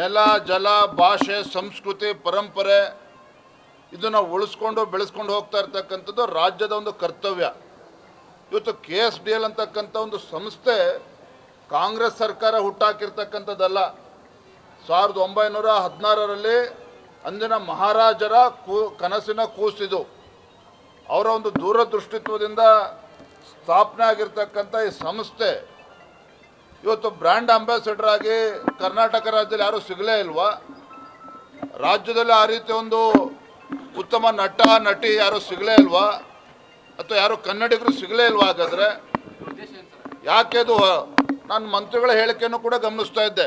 ನೆಲ, ಜಲ, ಭಾಷೆ, ಸಂಸ್ಕೃತಿ, ಪರಂಪರೆ, ಇದನ್ನು ಉಳಿಸ್ಕೊಂಡು ಬೆಳೆಸ್ಕೊಂಡು ಹೋಗ್ತಾ ಇರ್ತಕ್ಕಂಥದ್ದು ರಾಜ್ಯದ ಒಂದು ಕರ್ತವ್ಯ. ಇವತ್ತು ಕೆ ಎಸ್ ಡಿ ಎಲ್ ಅಂತಕ್ಕಂಥ ಒಂದು ಸಂಸ್ಥೆ ಕಾಂಗ್ರೆಸ್ ಸರ್ಕಾರ ಹುಟ್ಟಾಕಿರ್ತಕ್ಕಂಥದ್ದಲ್ಲ. ಸಾವಿರದ ಒಂಬೈನೂರ ಹದಿನಾರರಲ್ಲಿ ಅಂದಿನ ಮಹಾರಾಜರ ಕೂ, ಕನಸಿನ ಕೂಸಿದು. ಅವರ ಒಂದು ದೂರದೃಷ್ಟಿತ್ವದಿಂದ ಸ್ಥಾಪನೆ ಆಗಿರ್ತಕ್ಕಂಥ ಈ ಸಂಸ್ಥೆ ಇವತ್ತು ಬ್ರ್ಯಾಂಡ್ ಅಂಬಾಸಿಡರ್ ಆಗಿ ಕರ್ನಾಟಕ ರಾಜ್ಯದಲ್ಲಿ ಯಾರೂ ಸಿಗಲೇ ಇಲ್ವಾ? ರಾಜ್ಯದಲ್ಲಿ ಆ ರೀತಿ ಒಂದು ಉತ್ತಮ ನಟ, ನಟಿ ಯಾರು ಸಿಗಲೇ ಇಲ್ವಾ? ಅಥವಾ ಯಾರು ಕನ್ನಡಿಗರು ಸಿಗಲೇ ಇಲ್ವಾ ಹಾಗಾದ್ರೆ? ಯಾಕೆ ಅದು? ನಾನು ಮಂತ್ರಿಗಳ ಹೇಳಿಕೆಯನ್ನು ಕೂಡ ಗಮನಿಸ್ತಾ ಇದ್ದೆ.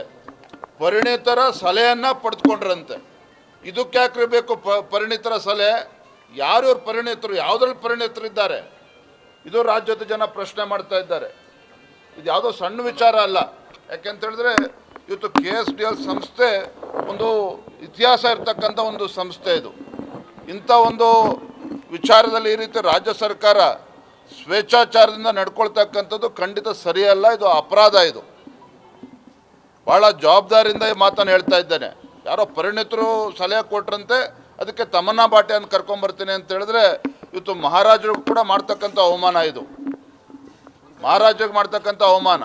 ಪರಿಣಿತರ ಸಲಹೆಯನ್ನು ಪಡೆದುಕೊಂಡ್ರಂತೆ. ಇದಕ್ಕೆ ಯಾಕ್ರಿ ಬೇಕು ಪ, ಪರಿಣಿತರ ಸಲಹೆ? ಯಾರು ಇವ್ರು ಪರಿಣಿತರು? ಯಾವುದ್ರಲ್ಲಿ ಪರಿಣಿತರಿದ್ದಾರೆ? ಇದು ರಾಜ್ಯದ ಜನ ಪ್ರಶ್ನೆ ಮಾಡ್ತಾ ಇದ್ದಾರೆ. ಇದು ಯಾವುದೋ ಸಣ್ಣ ವಿಚಾರ ಅಲ್ಲ. ಯಾಕೆಂತ ಹೇಳಿದ್ರೆ, ಇವತ್ತು ಕೆ ಎಸ್ ಡಿ ಎಲ್ ಸಂಸ್ಥೆ ಒಂದು ಇತಿಹಾಸ ಇರ್ತಕ್ಕಂಥ ಒಂದು ಸಂಸ್ಥೆ ಇದು. ಇಂಥ ಒಂದು ವಿಚಾರದಲ್ಲಿ ಈ ರೀತಿ ರಾಜ್ಯ ಸರ್ಕಾರ ಸ್ವೇಚ್ಛಾಚಾರದಿಂದ ನಡ್ಕೊಳ್ತಕ್ಕಂಥದ್ದು ಖಂಡಿತ ಸರಿಯಲ್ಲ, ಇದು ಅಪರಾಧ ಇದು. ಭಾಳ ಜವಾಬ್ದಾರಿಯಿಂದ ಈ ಮಾತನ್ನು ಹೇಳ್ತಾ ಇದ್ದೇನೆ. ಯಾರೋ ಪರಿಣಿತರು ಸಲಹೆ ಕೊಟ್ರಂತೆ ಅದಕ್ಕೆ ತಮನಾ ಬಾಟೆ ಅಂತ ಕರ್ಕೊಂಬರ್ತೀನಿ ಅಂತ ಹೇಳಿದ್ರೆ, ಇವತ್ತು ಮಹಾರಾಜರು ಕೂಡ ಮಾಡ್ತಕ್ಕಂಥ ಅವಮಾನ ಇದು. ಮಹಾರಾಜರಿಗೆ ಮಾಡ್ತಕ್ಕಂಥ ಅವಮಾನ.